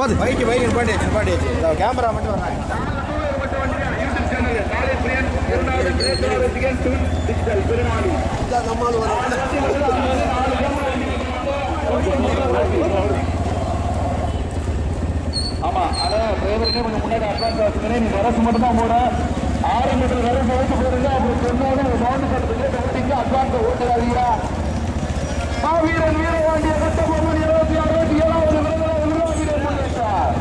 பார்த்து bike bike நிப்பாட்டியாச்சு நிப்பாட்டியாச்சு இந்த camera மட்டும் வர்றாங்க நம்மளும் வரும் ஆமா அதான் டிரைவருக்கே கொஞ்சம் முன்னாடி அட்வான்ஸ் வச்சுக்கிறேன். நீ வரசு மட்டும் தான் போட ஆரம்பத்தில் வர ஓட்டு போடுங்க அப்புறம் சொன்னாலும் சவுண்ட் கட்டுறதுக்கு அட்வான்ஸ் ஓட்டுறாதீங்க. மாவீரன் வீரவாண்டிய கட்டபொம்மன் இருபத்தி அறுபத்தி ஏழாவது விருதுல உருவாகிறேன் முன்னேற்றார்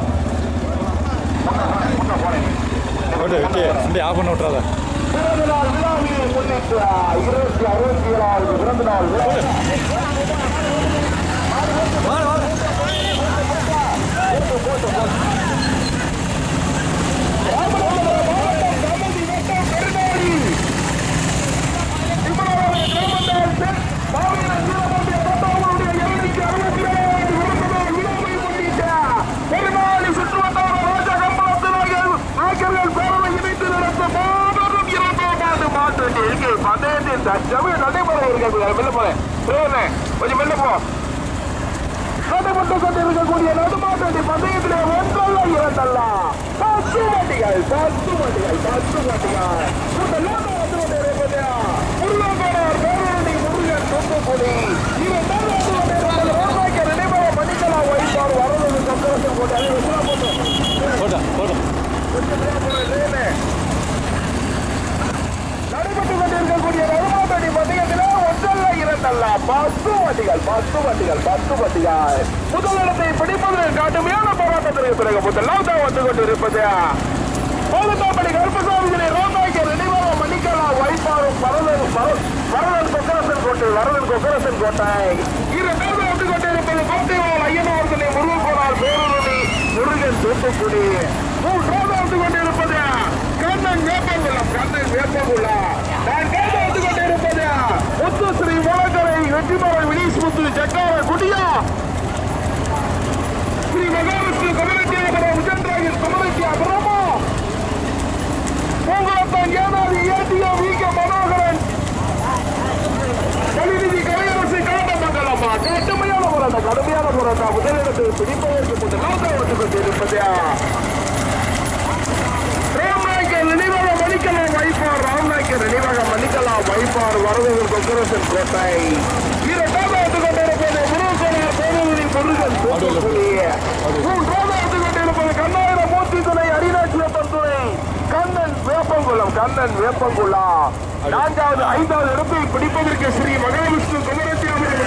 ஓட்டு விட்டு வண்டி ஆஃப் பண்ண விட்றாத பிறந்த நாள் முன்னேற்றார் இருபத்தி அறுபத்தி ஏழாவது பிறந்த நாள் விழா கொஞ்சம் மெல்ல போ. நடைபெற்று கொண்டிருக்கக்கூடிய நடுமாட்டடி பந்தயத்திலே ஒன்றல்ல இரண்டல்ல. பத்து வண்டிகள் பத்து வண்டிகள் பத்து வண்டிகள் முதலாம் வந்து கொண்டிருப்பது முருகனார் பேரணி முருகன் தொங்குபுலி இரண்டாம் வந்து கொண்டிருப்பது ரோசாய்க்கு நினைவக மணிக்கலா வைப்பார் வரது சக்கரத்தில் போட்டு அதை வச்சுலாம் போட்டோம் போட்டா போட்டா நடைபெற்று கொண்டிருக்கக்கூடிய நடுமாட்டடி பந்தயத்திலே ஒன்றல்ல இரண்டல்ல பத்து வண்டிகள் பத்து வண்டிகள் பத்து வண்டிகள். முதலிடத்தை பிடிப்பதற்கு கடுமையான போராட்டத்திற்கு பிறகு முதலாவது வந்து கொண்டிருப்பது. கோலத்தாப்படி கருப்பசாமிகளை ரோந்தாய்க்கு நினைவாக மணிக்கலாம் வைப்பாரும் பரதன் பரதன் கொக்கரசன் கோட்டை வரதன் கொக்கரசன் கோட்டை. இரண்டாவது வந்து கொண்டிருப்பது கோட்டைவாள் ஐயனார்களை முருகன் போனால் பேரூரணி முருகன் தூத்துக்குடி. மூன்றாவது வந்து கொண்டிருப்பது கண்ணன் வேப்பங்குளம் கண்ணன் வேப்பங்குளம் நான் கேட்டு வந்து கொண்டிருப்பது முத்து ஸ்ரீ முழக்கரை வெற்றிமலை வினீஷ் ஜக்கார குடியா ஸ்ரீ மகாவிஷ்ணு கமலத்தியாபுரம் விஜயராஜன் கமலத்தியாபுரமா பூங்குளத்தான் Enathi ADO V K Manoharan? Kalinidhi Kalaiyarasu காட்டமங்கலமா கடுமையான போராட்டம் கடுமையான போராட்டம். முதலிடத்தில் பிடிப்பதற்கு முதல் நோக்கம் வந்து கொண்டிருப்பதா ராம்நாயக்கர் நினைவாக மணிக்கலாம் வைப்பார் நினைவாக மன்னிக்கலாம் வைப்பார் வரதூர் கொக்கரசன் கோட்டை இரண்டாவது வந்து கொண்டிருப்பது முருகனார் பேரூரி முருகன் தூத்துக்குடி கொண்டிருப்பது கண்ணாயிரம் மூர்த்தி துணை துணை கண்ணன் வேப்பங்குளம் கண்ணன் வேப்பங்குளம் நான்காவது ஐந்தாவது இடத்தை பிடிப்பதற்கு ஸ்ரீ மகாவிஷ்ணு குமரத்தியாபுரம்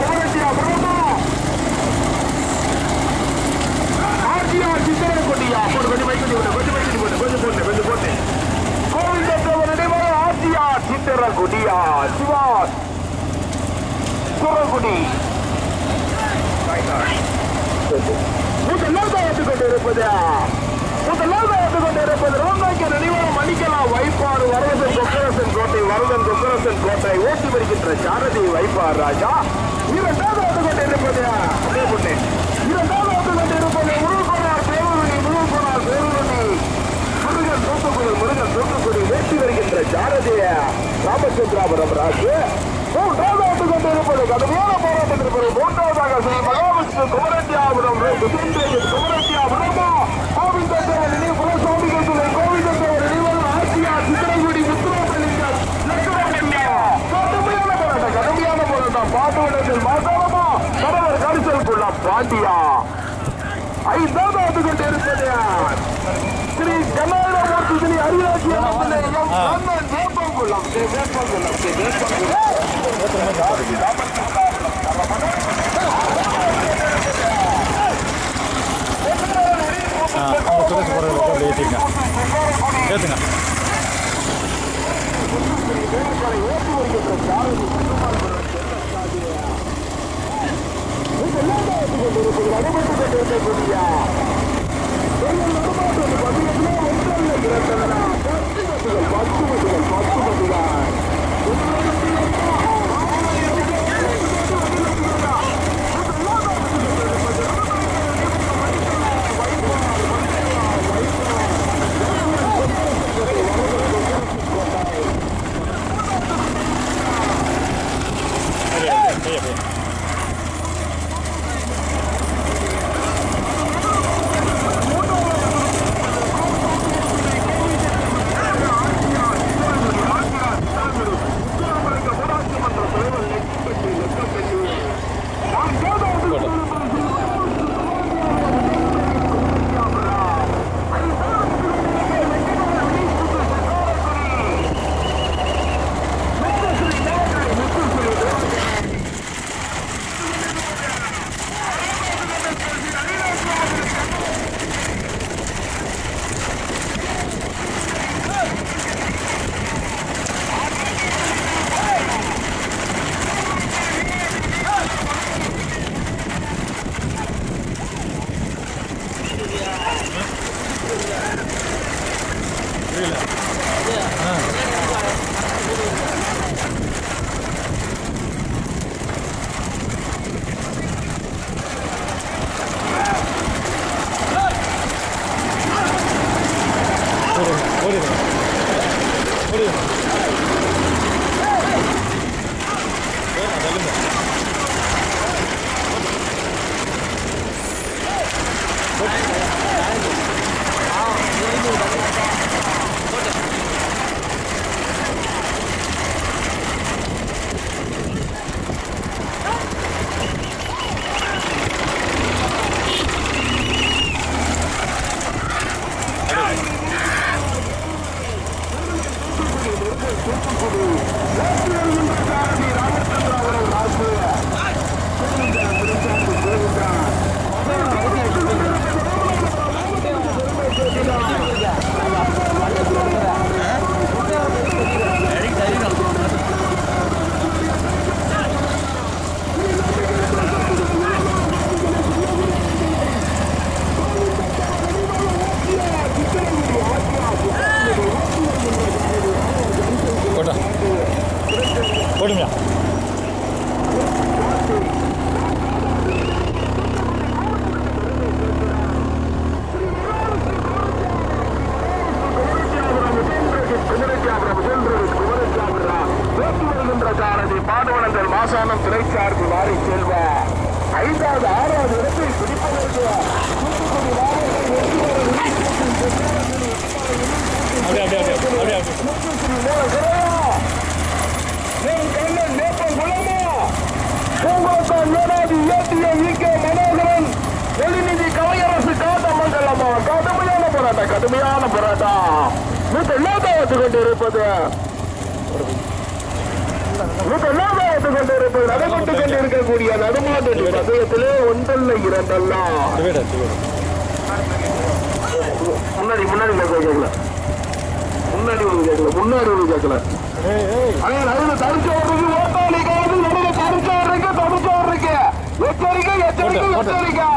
குமரத்தியாபுரமா ஆர்டிஆர் சித்திரக்குடியா போட்டு கொஞ்சம் வைக்கடி போட்டு கொஞ்சம் போட்டு கொஞ்சம் போட்டு கொஞ்சம் போட்டு நினைவாக ஆர்டிஆர் சித்திரக்குடியா சிவா சுரக்குடி முதலாவது வந்து கொண்டிருப்பது முதலாவது வந்து கொண்டிருப்பது ரோந்தாய்க்கு நினைவாக மணிக்கலாம் வைப்பாறு வரதன் கொக்கரசன் கோட்டை வரதன் கொக்கரசன் கோட்டை ஓட்டி வருகின்ற சாரதி வைப்பார் ராஜா இரண்டாவது வந்து கொண்டிருப்பது அப்படியே பொண்ணு இரண்டாவது வந்து கொண்டிருப்பது முருகனார் பேருரணி முருகனார் பேருரணி முருகன் தூத்துக்குடி முருகன் தூத்துக்குடி வேட்டி வருகின்ற சாரதிய ராமச்சந்திராபுரம் ராஜு. மூன்றாவது வந்து கொண்டிருப்பது கடுமையான போராட்டத்தில் பிறகு மூன்றாவதாக மகாவிஷ்ணு குமரத்தியாபுரம் குமரத்தியாபுரமா கோவிந்தத்தேவர் நினைவு குலசாமிகள் துணை கோவிந்தத்தேவர் நினைவு ஆசியா சித்திரகுடி முத்துராமலிங்கம். கடுமையான போராட்டம் கடுமையான போராட்டம். பாட்டுவனத்தில் மாதாளமா கடவர் கரிசலுக்குள்ள பாண்டியா. ஐந்தாவது வந்து கொண்டு இருப்பது ஸ்ரீ கண்ணாயிரமூர்த்தி ஸ்ரீ அரியாட்சி கண்ணன் வேப்பங்குளம் ஸ்ரீ வேப்பங்குளம் ஸ்ரீ வேப்பங்குளம் ஆ கடுமையான போராட்டம். நூத்தி எல்லாத்தாவத்து கொண்டு இருப்பது. நூத்தி எல்லாத்தாவத்து கொண்டு இருப்பது. நடைபெற்று கொண்டு இருக்கக்கூடிய நடுமாட்டு பந்தயத்திலே ஒன்றல்ல இரண்டல்ல. டிவைடா டிவைடா முன்னாடி முன்னாடி கேட்கல. முன்னாடி ஒன்று கேட்கல. முன்னாடி ஒன்று கேட்கல. நடுவுல தடுச்சு ஓடுறது ஓட்டாளி காது நடுவுல தடுச்சு ஓடுறீங்க தடுச்சு ஓடுறீங்க எச்சரிக்கை எச்சரிக்கை. எச்சரிக்கை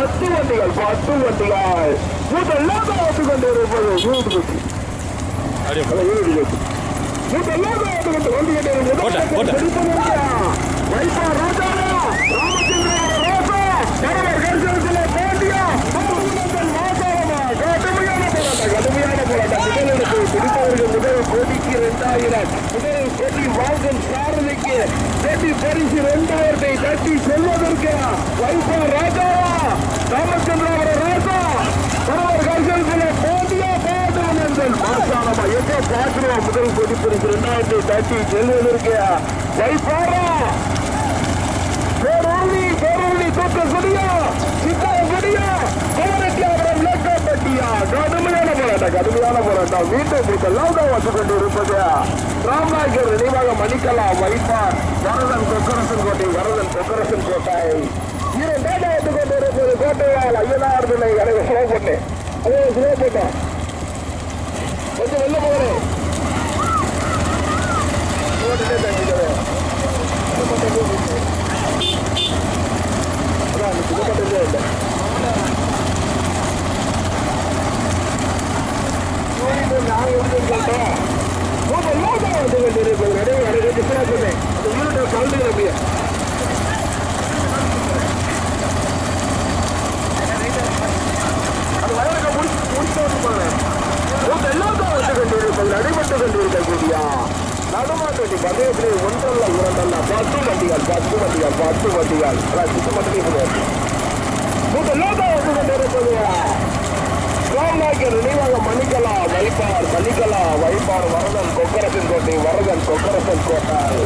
வண்டிகள் பத்து வண்டிகள். பத்து வண்டிகள் இதெல்லாம் பார்த்து கொண்டு இருப்பது நூறு அப்படியே போட்டா, போட்டா. வைப்பா ராஜாரா ராமச்சந்திர ராசா கணவர் கரிசனத்திலே மாசாரமா கடுமையான போராட்டம் கடுமையான போராட்டம். முதலிடத்தை பிடிப்பவர்கள் முதல் கோடிக்கு இரண்டாயிரம். முதல் சாரதிக்கு வெட்டி பரிசு ரெண்டு தட்டி செல்வதற்கு வைபா ராஜா ராமச்சந்திர ராசா கணவர் கரிசனத்திலே பாண்டியா பாபுநந்தன் மாசாரமா எங்கே பார்க்கிறோம்? முதல் கோடி பரிசு இரண்டாயிரத்தை தட்டி செல்வதற்கு வைபாரா. பேரொழி பேரொழி தூக்க குடியா சித்தா குடியா கோரட்டியாபுரம் லேக்காப்பட்டியா கடுமையான போராட்டம் கடுமையான போராட்டம். மீண்டும் இதெல்லாம் தான் வச்சு கொண்டு இருப்பது ராம்நாயக்கர் நினைவாக மணிக்கலா வைப்பார். வரதன் கொக்கரசன் கோட்டை வரதன் கொக்கரசன் கோட்டை. இரண்டாவது வந்து கொண்டு இருப்பது கோட்டையால் ஐயனார் பிள்ளை. எனக்கு ஸ்லோ போட்டேன் அதே ஸ்லோ போட்டேன் கொஞ்சம் வெளில போகிறேன் ஓட்டுட்டே நான் எப்படி கேட்டேன் வந்து கொண்டு இருப்பது நடுவே நடுவே டிஃபரா சொன்னேன் அந்த அப்படியே அது வயலுக்கு முடிச்சு முடிச்சு வந்து எல்லாத்தையும் வந்து நடைபெற்று கொண்டு இருக்கக்கூடிய நடுமாட்டு ஒன்றல்ல இரண்டல்ல பத்து வண்டிகள் பத்து வண்டிகள் பத்து வண்டிகள் அதான் சுத்தம் மட்டுமே கிடையாது மூன்று வந்து நினைவாக மணிக்கலா வைப்பார் மணிக்கலா வைப்பார் தம்பி வரதன் கொக்கரசன் கோட்டால்.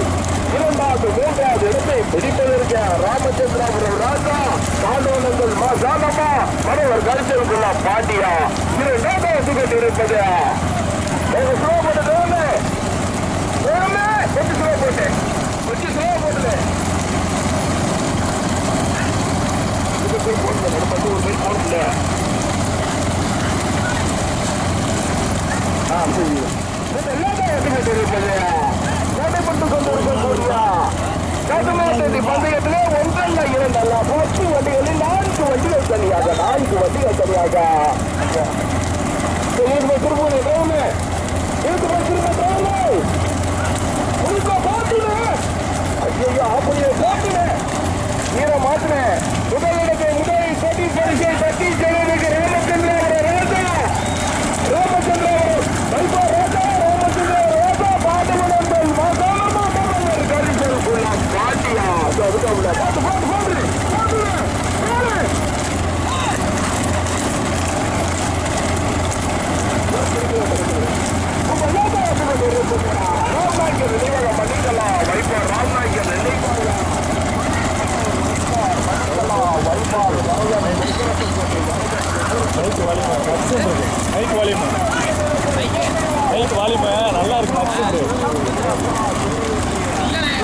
இரண்டாவது மூன்றாவது இடத்தை பிடிப்பதற்கு ராமச்சந்திராபுரம் ராஜா பாண்டவனங்கள் மா ஜாதமா மனவர் கருத்தருக்குள்ள பாட்டியா. இரண்டாவது சுகட்டு இருப்பது. கொஞ்சம் ஸ்லோ போட்டு கொஞ்சம் ஸ்லோ போட்டு. கொஞ்சம் ஸ்லோ போட்டு போய் போடல நடப்பட்டு ஒரு போய் போடல ஆ புரியுது. பந்தயத்திலே ஒன்றல்ல இரண்டல்ல பத்து வண்டிகளில் நான்கு வண்டிகள் தனியாக நான்கு வண்டிகள் தனியாக திருப்பூர் ட்ரோனு திருப்பூர் திரும்ப ட்ரோனு உனக்கு பாத்துனேன் ஐயோ அப்படியே பாத்துனேன் நீரை மாத்துனேன் உடலை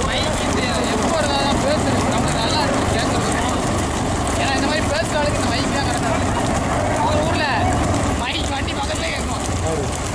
மைக் இந்த எப்போ இருந்தால் தான் பேசுறது நல்லா இருக்கும் கேட்கறது ஏன்னா இந்த மாதிரி பேசுகிற ஆளுக்கு இந்த மைக் தான் கிடக்காது ஒரு ஊரில் மைக் வண்டி பக்கத்துலேயே கேட்கும்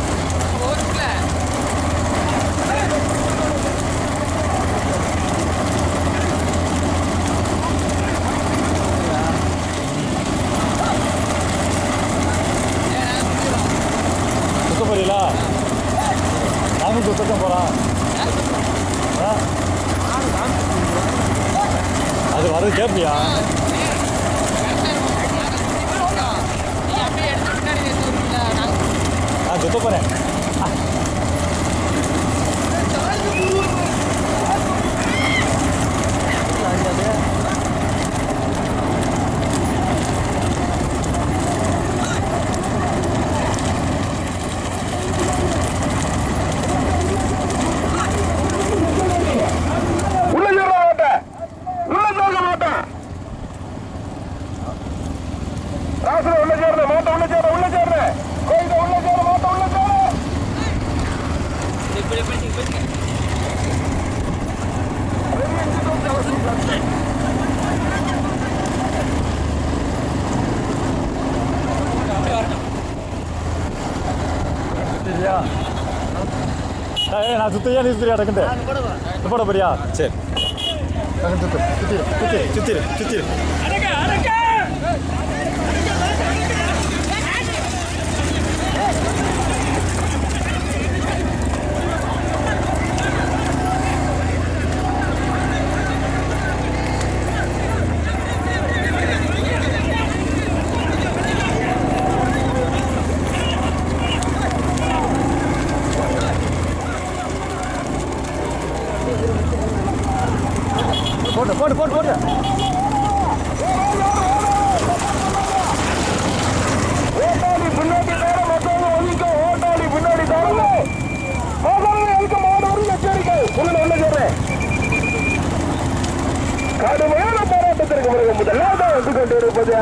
நான் சுத்தியா நீ சுத்தியா டக்குண்டு இது போட போறியா சரி. சுத்திரு சுத்திரு சுத்திரு சுத்திரு. போட்டு போட்டு போட்டு போட்டு ஓட்டாளி பின்னாடி தர மத்தவங்க ஒதுக்க ஓட்டாளி பின்னாடி தரல மத்தவங்க எதுக்கு மாடு எச்சரிக்கை. உள்ள உள்ள சொல்றேன்? கடுமையான போராட்டத்திற்கு பிறகு முதலாவது வந்து கொண்டிருப்பது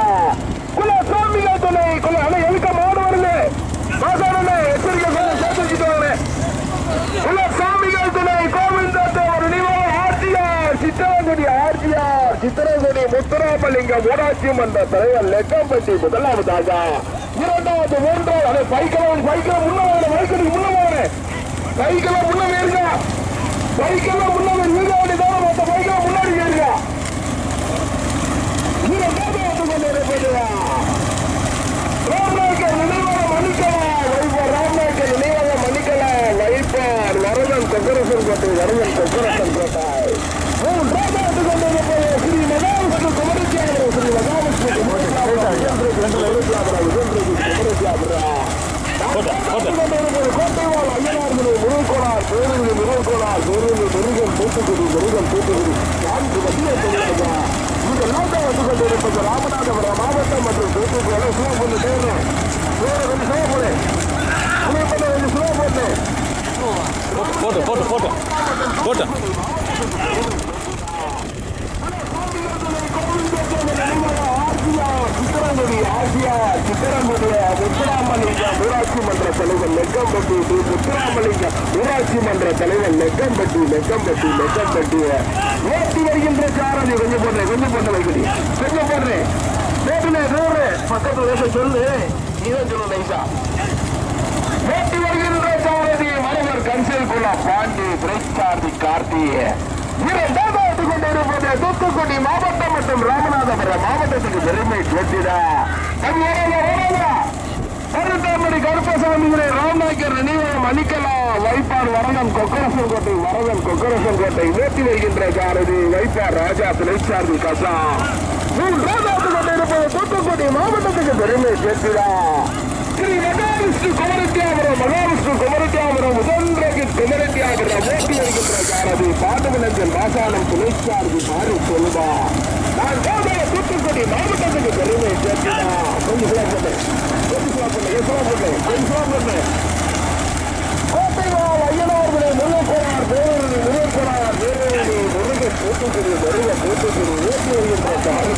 குல சுவாமிகள் துணை குல ஆனா எதுக்க மாடு வருது மாசான எச்சரிக்கை கொஞ்சம் சேர்த்து வச்சுட்டு வாங்க குல சுவாமிகள் துணை கோவிந்தத்தை ஒரு நினைவாக ஆர்டிஆர் சித்திரங்குடி ஆர்டிஆர் சித்திரங்குடி முத்துராமலிங்கம் ஊராட்சி மன்ற தலைவர் லெக்கம்பட்டி முதலாவதாக. இரண்டாவது மூன்றாவது அதை பைக்கலாம் பைக்கெல்லாம் முன்ன வாங்க பைக்கடி முன்ன வாங்க பைக்கெல்லாம் முன்ன வேறுங்க பைக்கெல்லாம் முன்ன வேறு வண்டி தானே பைக்கெல்லாம் முன்னாடி வேறுங்க ராம்நாயக்கர் நினைவாக மன்னிக்கலாம் வைப்பார் ராம்நாயக்கர் நினைவாக மன்னிக்கலாம் வைப்பார் வரதன் கொக்கரசன் கோட்டை வரதன் கொக்கரசன் கோட்டை மூன்றாவது வந்து கொண்டிருப்பது ஸ்ரீ மகாவிஷ்ணு குமரத்தியாபுரம் ஸ்ரீ மகாவிஷ்ணு கோட்டைவாள் ஐயனார்மலை முருகோளார் பேருமணி முருகோளார் பேருமணி முருகன் தூத்துக்குடி முருகன் தூத்துக்குடி நான்கு மத்திய தொழிலாளா இந்த நாட்டை வந்து கொண்டிருப்பது ராமநாதபுரம் மாவட்டம் மற்றும் தூத்துக்குடி சும்மா பொண்ணு தேர்றேன் கொஞ்சம் சும்மா போனேன் சும்மா பண்ண கொஞ்சம் சும்மா போட்டு போட்டு போட்டு போட்டு. சித்திரங்குடி ஆசியா சித்திரங்குடிய முத்துராமலிங்கம் ஊராட்சி மன்ற தலைவர் லெக்கம்பட்டி டி. முத்துராமலிங்கம் ஊராட்சி மன்ற தலைவர் லெக்கம்பட்டி லெக்கம்பட்டி லெக்கம்பட்டி ஓட்டி வருகின்ற சாரதி கொஞ்சம் போடுறேன் கொஞ்சம் போட்ட வைக்கடி கொஞ்சம் போடுறேன் போட்டுல நூறு பக்கத்துல ஏதோ சொல்லு நீதான் சொல்லு நைசா ஓட்டி வருகின்ற சாரதி மலைவர் கன்சல் குலா பாண்டி பிரேக் சாரதி கார்த்தி இரண்டாவது கொண்டிருப்பது தூத்துக்குடி மாவட்டம் மற்றும் ராமநாதபுரம் மாவட்டத்துக்கு பெருமை சேர்த்திட. கருத்தாமணி கருப்பசாமிகளை ராமநாயக்கர் நினைவகம் அளிக்கலாம் வைப்பார் வரதன் கொக்கரசன் கோட்டை வரதன் கொக்கரசன் கோட்டை ஓட்டி வருகின்ற காரதி வைப்பார் ராஜா திரைச்சார்பு கசா. மூன்றாவது கொண்டிருப்பது தூத்துக்குடி மாவட்டத்துக்கு பெருமை சேர்த்திடா. மகாவிஷ்ணு குமரத்தியாபுரம் மகாவிஷ்ணு குமரத்தியாபுரம் முதன்றைக்கு குமரத்தியாபுரம் ஓட்டி வருகின்ற சாரதி பாண்டவனத்தில் வாசானம் துணைச்சார்பு மாறி சொல்லுவா நான் போகிற தூத்துக்குடி மாவட்டத்துக்கு பெருமை சேர்த்திடா கொஞ்சம் சிலா பண்ணு கொஞ்சம் சிலா பண்ணு எஸ்வா பண்ணு கொஞ்சம் சிலா பண்ணு கோட்டைவா ஐயனார்களை முருகக்கோனார் தேவரடி முருகக்கோனார் தேவரடி முருகன் தூத்துக்குடி முருக தூத்துக்குடி ஓட்டி வருகின்ற சாரதி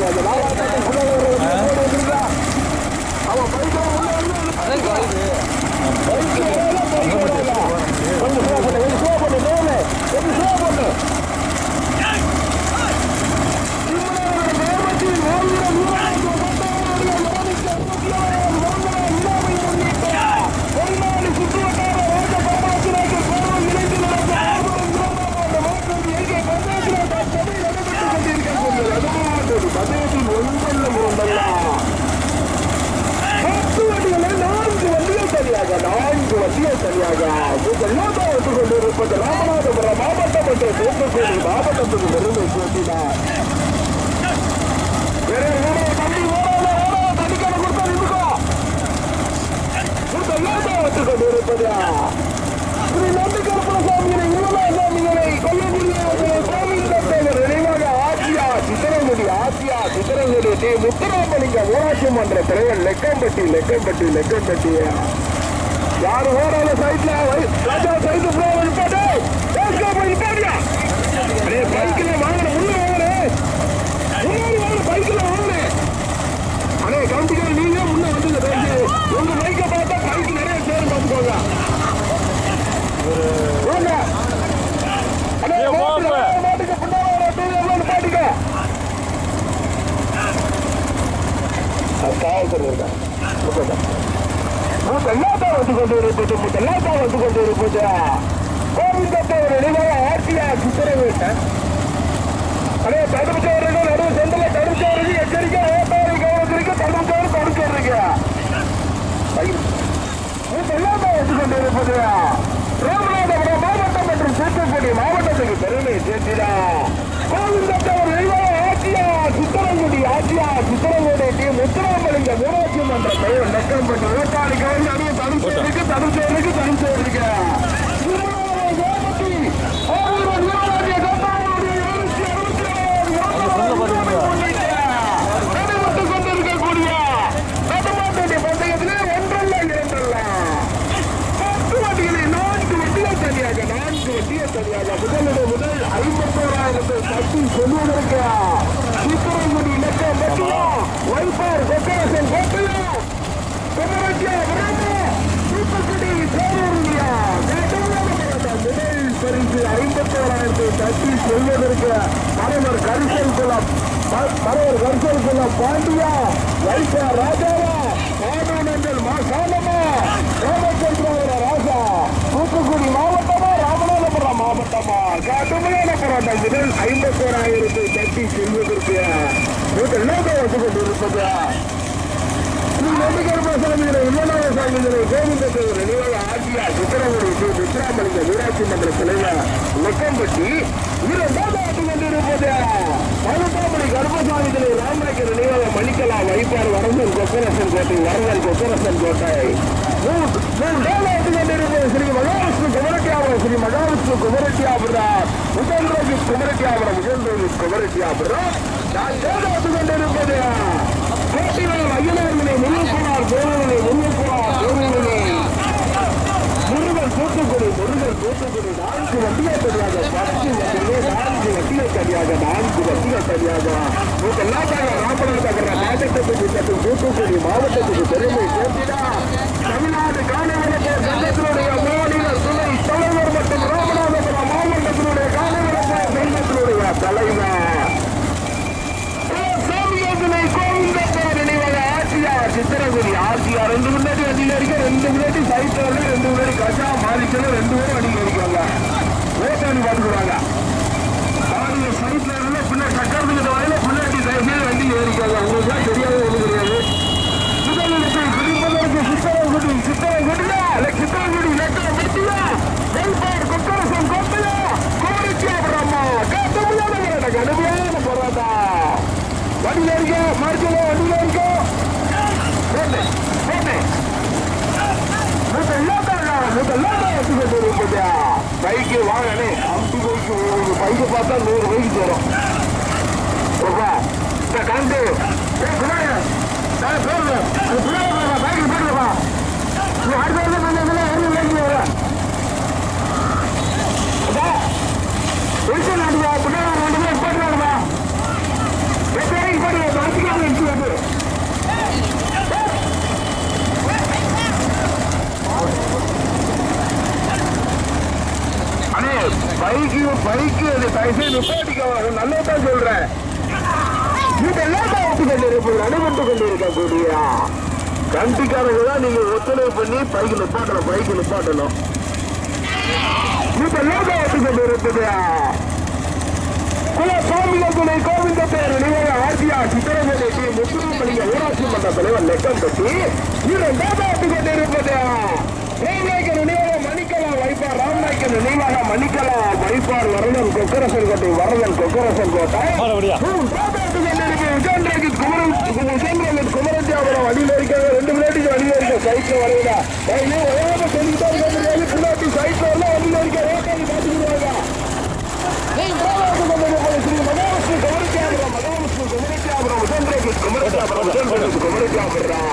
Vai lá, vai lá. வண்டிகள் நான்கு வண்டிகள் தனியாக முதல்லாம் வந்து கொண்டிருப்பது ராமநாதபுரம் மாவட்டம் என்ற தூத்துக்குடி மாவட்டத்துக்கு பெருமை சேர்த்தினார் கொண்டிருப்பது ஸ்ரீ நம்பிக்கரப்பன சாமிகளை இருமலா கொல்லக்கூடிய சித்திரங்குடி ஆசியா சித்திரங்குடி டி முத்துராமலிங்க ஊராட்சி மன்ற தலைவர் லெக்கம்பட்டி லெக்கம்பட்டி லெக்கம்பட்டியா யாரு ஓடாத சைட்ல ராஜா சைடு ப்ரோ நிப்பாட்டு. பேஸ்கோ போய் நிப்பாட்டியா அடே பைக்கில் முன்னாடி பைக்கில் வாங்கினே. அடே கவுண்டிக்கார நீங்க முன்ன வந்துங்க பேசி. உங்க பைக்கை பார்த்தா பைக் நிறைய சேரும் பார்த்துக்கோங்க. வாங்க. அடே மாட்டுக்கு, பின்னால வர டூ வீலர் மாட்டுக்க காவல்துறை இருக்கா முதல்லாம் வந்து கொண்டு இருப்பது முதல்லாம் வந்து கொண்டு இருப்பது கோவிந்தத்தை ஒரு நிலையாக ஆட்சியா சித்திரவிட்ட அதே தடுப்புச்சவர்கள் நடுவு செந்தில தடுப்புச்சவருக்கு எச்சரிக்கை ஓட்டாரி கவனத்திற்கு தடுப்புச்சவர் தடுக்கிறீங்க முதல்லாம் வந்து கொண்டு இருப்பது ராமநாதபுரம் மாவட்டம் மற்றும் தூத்துக்குடி மாவட்டத்துக்கு பெருமை சேர்த்திடா. கோவிந்தத்தை ஒரு நிலையாக சித்திரங்குடி ஆட்சியா சித்திரங்குடி டி முத்துராமலிங்க ஊராட்சி மன்ற பெயர் லட்சம் பண்ணி ஓட்டாளி கவர்னர் தடுச்சோருக்கு தடுச்சோருக்கு தடுச்சோருக்கு கொண்டிருக்கக்கூடிய நடுமாட்டுடைய பந்தயத்திலே ஒன்றல்ல இரண்டல்ல பத்து வண்டிகளை நான்கு வண்டிகள் தனியாக தனியாக முதலிட முதல் ஐம்பத்தோராயிரத்தை தட்டி சொல்வதற்கு சித்திரங்குடி இலக்கம் பட்டியா வைப்பார் கொக்கரசன் கோட்டையா குமரட்டியா விராமா தூத்துக்குடி பேரூரியா முதல் பரிசு ஐம்பத்தோராயிரத்தை தட்டி சொல்வதற்கு மறைவர் கரிசல் குளம் ம- கரிசல் குளம் பாண்டியா வைப்பார் ராஜாவா மாதவனங்கள் ராமச்சந்திராவர ராஜா தூத்துக்குடி மாவட்டமாக கடுமையான போராட்டம் முதல் ஐம்பத்தோராயிரத்தை தட்டி செல்வதற்கு முதல் நோக்கம் வந்து கொண்டிருப்பது. ஊராட்சி மன்ற தலைவர் லெக்கம்பட்டி இரண்டாவது கொண்டிருப்பது. மருதாமணி கருப்பசாமிகளை ராமநாயக்கர் நினைவாக மணிக்கலா வைப்பார் வரதன் கொக்கரசன் கோட்டை வரதன் கொக்கரசன் கோட்டை. ஸ்ரீ மகாவிஷ்ணு குமரட்டியாபுரம் ஸ்ரீ மகாவிஷ்ணு குமரட்டியாபுரம் முதல் குமரட்டியாபுரம் முதல் ரோகி குமரட்டியாபுரம் நான்காவது கொண்டிருப்பது கோட்டைவளம் அகிலவர்மனை முன்னுக்குனார் தேவனை முன்னுக்குனார் தேவனை முருகன் தூத்துக்குடி முருகன் தூத்துக்குடி நான்கு வண்டிகள் தனியாக பத்து வண்டிகளே நான்கு வண்டிகள் தனியாக நான்கு வண்டிகள் தனியாக இதெல்லாம் ராமநாதபுரம் மாவட்டத்துக்கு மற்றும் தூத்துக்குடி மாவட்டத்துக்கு பெருமை சேர்த்தினா தமிழ்நாடு காணவரப்பு சங்கத்தினுடைய மாநில துணை தலைவர் மற்றும் ராமநாதபுரம் மாவட்டத்தினுடைய காணவரப்பு சங்கத்தினுடைய தலைவர். கோவிந்தப்பர் நினைவாக ஆட்சியார் சித்திரகுடி ஆட்சியார். ரெண்டு முன்னாடி அதிகாரிக்க ரெண்டு முன்னாடி சைத்தோடு ரெண்டு முன்னாடி கஜா மாலிக்கணும் ரெண்டு பேரும் அதிகரிக்கிறாங்க ஓட்டாணி பைக்கு நூறு பைக்கு தரும் ஓகே இந்த கண்டு ஏய், பின்னாடி, போடுறேன். அது பின்னாடி போடுறா, பைக்கில் போடுறப்பா. நீ அடுத்த வருஷம் கொஞ்சம் இதுல ஏறி விளையாடி வர. அப்பா, விரிசல் நாட்டுப்பா, பின்னாடி ஒரு ரெண்டு பேர் போட்டுருவாங்கப்பா. எட்டு வரைக்கும் போடுங்க, பைக்குக்காக இடிச்சு வந்து. அண்ணே பைக்கு பைக்கு அது தயவுசெய்து நல்லதான் சொல்றேன். இதெல்லாம் தான் ஒத்து கொண்டு இருப்பது அனுமட்டு கண்டிக்காரங்க தான் நீங்க ஒத்துழைப்பு பண்ணி பைக்கு நிப்பாட்டணும் பைக்கு நிப்பாட்டணும். இதெல்லாம் தான் குல சுவாமிகள் துணை கோவிந்த பேர் நினைவாக ஆர்டிஆர் சித்திரமலை டி. முத்துமணிய ஊராட்சி மன்ற தலைவர் லெக்கம் கட்டி இரண்டாவது ஒத்து கொண்டு இருப்பது ராம்நாயக்கர் நினைவாக மணிக்கலா வைப்பார் வரதன் கொக்கரசன் கோட்டை வரதன் கொக்கரசன் கோட்டை. குமரத்தியாபுரம் வழியில் இருக்காங்க ரெண்டு பிள்ளைக்கு வழியில் இருக்க சைட்ல வரையில. சொல்லிட்டு சைட்ல எல்லாம் வழியில் இருக்க ரோட்டாங்க பார்த்துக்கிடுவாங்க ஸ்ரீ மகாவிஷ்ணு குமரத்தியாபுரம் மகாவிஷ்ணு குமரத்தியாபுரம் முதன்றைக்கு குமரத்தியாபுரம் முதன்றைக்கு குமரத்தியாபுரம்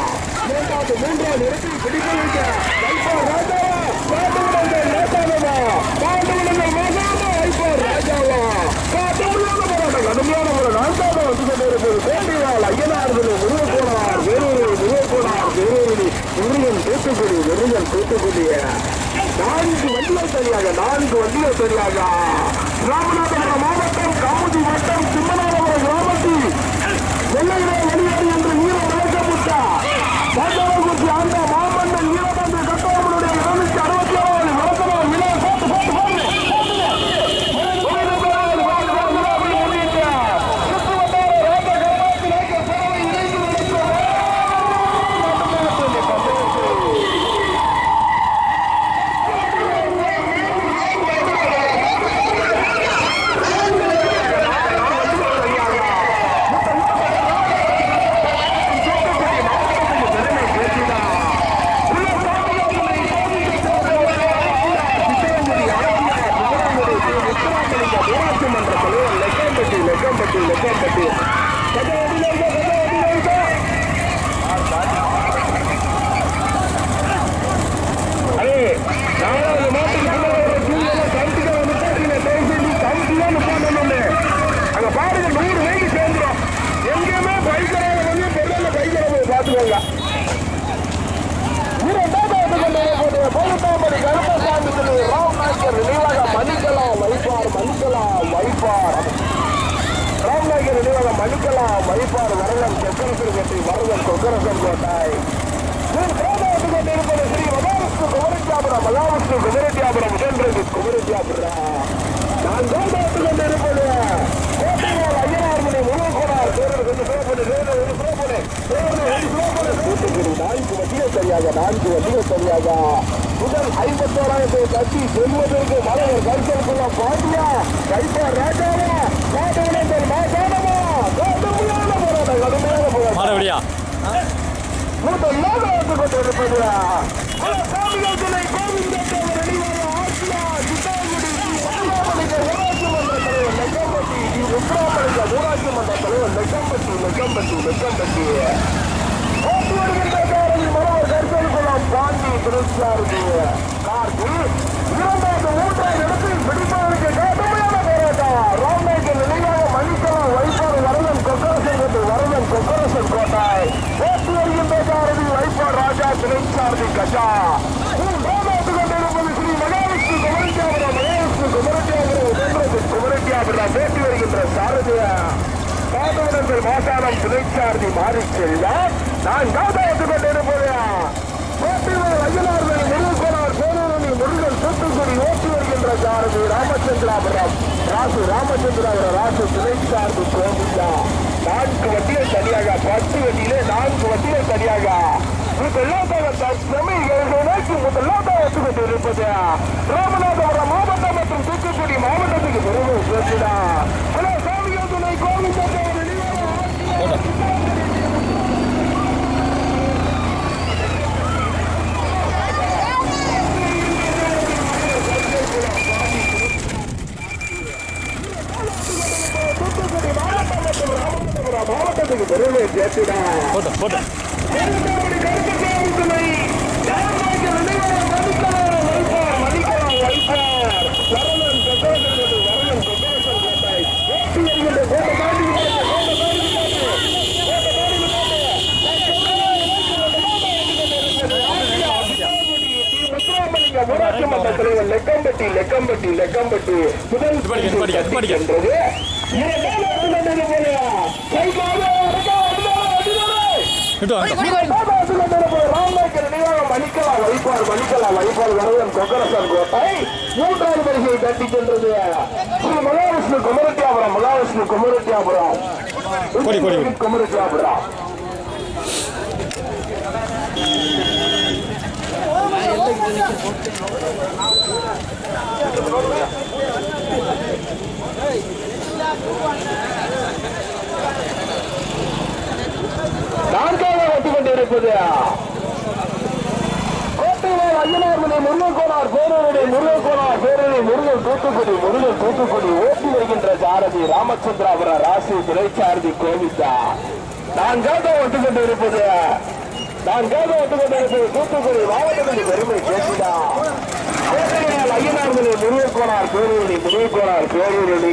மூன்றாவது மூன்றாவது இடத்தில் பிடிக்க வைப்பார் ராஜாவா பாண்டுவிடங்கள் நேதானவா பாண்டுவிடங்கள் மகாமா வைப்பார் ராஜாவா கடுமையான போராட்டம் கடுமையான போராட்டம் நான்காவது வந்து கொண்டிருப்பது தேடிவாள் ஐயனார்களை முருகக்கோனார் வேலூர் முருகக்கோனார் வேலூரில் முருகன் தூத்துக்குடி முருகன் தூத்துக்குடிய நான்கு வண்டிகள் சரியாக நான்கு வண்டிகள் சரியாக ராமநாதபுரம் மாவட்டம் கமுதி வட்டம் சிம்மநாதபுரம் கிராமத்தில் வெள்ளையிலே வெளியேறு என்று வீரம் விளக்கப்பட்ட பாஜகவுக்கு அந்த மாமன்னன் வீரபந்து கட்டவர்களுடைய இருநூத்தி அறுபத்தி ஏழு விளக்கணம் விலை போட்டு போட்டு போட்டு ஊராட்சி மன்ற தலைவர் லெக்கம்பட்டி லெக்கம்பட்டி லெக்கம்பட்டி அதே நாலாவது மாட்டுக்கு கமிட்டிக்கு நிப்பாட்டுங்க தயவுசெய்து கமிட்டியா நிப்பாட்டணும்னு அங்க பாருங்க நூறு வேலைக்கு சேர்ந்துடும் எங்கேயுமே பைக்கராக வந்து பெருமாள் பைக்கரை போய் பார்த்துக்கோங்க பௌத்தாம்படி கருப்பசாமி திரு ராம் நாயக்கர் நினைவாக மணிக்கலாம் வைப்பார் மணிக்கலாம் வைப்பார் ராம் நாயக்கர் நினைவாக மணிக்கலாம் வைப்பார் வரலன் கொக்கரசன் கோட்டை கோட்டாய் கொண்டிருப்பது ஸ்ரீ மகாவிஷ்ணு குமரத்தியாபுரம் மகாவிஷ்ணு குமரத்தியாபுரம் முதன்றது குமரத்தியாபுரம் நான் போதாட்டு கொண்டிருப்பது கோட்டையார் ஐயனார்மணி முருகோனார் தேர்தல் கொஞ்சம் சிறப்பு தேர்தல் ஒரு சிறப்பு தேர்தல் நான்கு வண்டிகள் சரியாக நான்கு வண்டிகள் சரியாக முதல் ஐம்பத்தோராயிரத்தை கட்டி செல்வதற்கு மலைவர் கருத்தலுக்குள்ள பாண்டியா கைப்பார் ராஜாவா காட்டுவிடங்கள் மாதா கடுமையான போராட்டம் கடுமையான போராட்டம் மாறபடியா முதலாக வந்து கொண்டிருப்பது சாமிகள் துணை கோவிந்தத்தவர் அணிவர ஆசியா சித்தாங்குடி உத்தராமலிங்க ஊராட்சி மன்ற தலைவர் லெக்கம்பட்டி லெக்கம்பட்டி லெக்கம்பட்டி ஓட்டு வருகின்ற காரில் மனவர் கருத்தலுக்குலாம் பாண்டி திருச்சாரதி கார்த்தி இரண்டாவது மூன்றாவது இடத்தில் பிடிப்பார் கடுமையான போராட்டம் ராம்நாயக்கர் நினைவாக மணிக்கலாம் வைப்பாடு வரதன் கொக்கரசன் கோட்டை வரதன் கொக்கரசன் கோட்டாய் ஓட்டு வருகின்ற காரதி வைப்பாடு ராஜா திருச்சாரதி கஜா மூன்றாவது கொண்டிருப்பது ஸ்ரீ மகாவிஷ்ணு குமரத்தியாபுரம் மகாவிஷ்ணு குமரத்தியாபுரம் குமரத்தியாபுரம் பேட்டி வருகின்ற சாரதிய காதவனங்கள் மாசானம் துணைச்சாரதி மாறி செல்ல. நான் காதாத்து கொண்டிருப்பது போட்டிவர் ஐயனார்கள் முருகோனார் பேரூரணி முருகன் தூத்துக்குடி ஓட்டி வருகின்ற சாரதி ராமச்சந்திராபுரம். ராசு ராமச்சந்திராபுரம் ராசு துணைச்சாரதி கோவிந்தா. நான்கு வண்டிகள் தனியாக பத்து வட்டியிலே நான்கு வண்டிகள் தனியாக. முதலாவதாக தற்சமய ஏழு நோக்கி முதலாவதாக வந்து கொண்டிருப்பது ராமநாதபுரம் மாவட்டம் மற்றும் தூத்துக்குடி மாவட்டத்துக்கு பெருமை சேர்த்துடா ஹலோ சாமிகள் துணை கோவிந்தத்தை ராமச்சந்திராபுரம் மாவட்டத்துக்கு பெருமை சேர்த்திட போட்டோ போட்டோ இரண்டாவது கருத்து தேர்வுகளை யாருக்கு நினைவாக மதிக்கலாம் வைப்பார் மதிக்கலாம் வைப்பார் சரவணன் சக்கரவர்த்தி வரவன் சக்கரவர்த்தி கோட்டை ஓட்டி வருகின்ற கோட்டை தாண்டி விட்டாங்க, கோட்டை தாண்டி விட்டாங்க, கோட்டை தாண்டி விட்டாங்க. முத்துராமலிங்க ஊராட்சி மன்ற தலைவர் லெக்கம்பட்டி லெக்கம்பட்டி லெக்கம்பட்டி முதல் படிக்க, இது படிக்க, இது படிக்க. என்றது இரண்டாவது இடத்தில் வந்தது போல. கைகால, அடக்கா, அடிதாரே, அடிதாரே. இட்டு வாங்க ராமநாயக்கர் நினைவாக மணிக்கலாம் வைப்பார் மணிக்கலாம் வைப்பார் வரவன் கொக்கரசன் கோட்டை மூன்றாவது பரிசையை தட்டி சென்றது ஸ்ரீ மகாவிஷ்ணு குமரட்டியாபுரம் மகாவிஷ்ணு குமரட்டியாபுரம் கொடி, குமரட்டியாபுரம் நான்காவது ஒட்டுக்கொண்டிருப்பது கொண்டிருப்பது கோட்டைவால் முருகன் கோனார் பேரூருடைய முருகன் கோனார் பேரூரை முருகன் தூத்துக்குடி முருகன் தூத்துக்குடி ஓட்டி வருகின்ற சாரதி ராமச்சந்திராபுரம் ராசி துறைச்சாரதி கோவிந்தா. ஒட்டுக்கொண்டு வந்து நான் நான்காவது ஒட்டுக்கொண்டு கொண்டிருப்பது தூத்துக்குடி மாவட்டத்தின் பெருமை கேட்டுதான். கோட்டைவால் முருகன் கோனார் பேரூரை முருகன் கோனார் பேரூரணி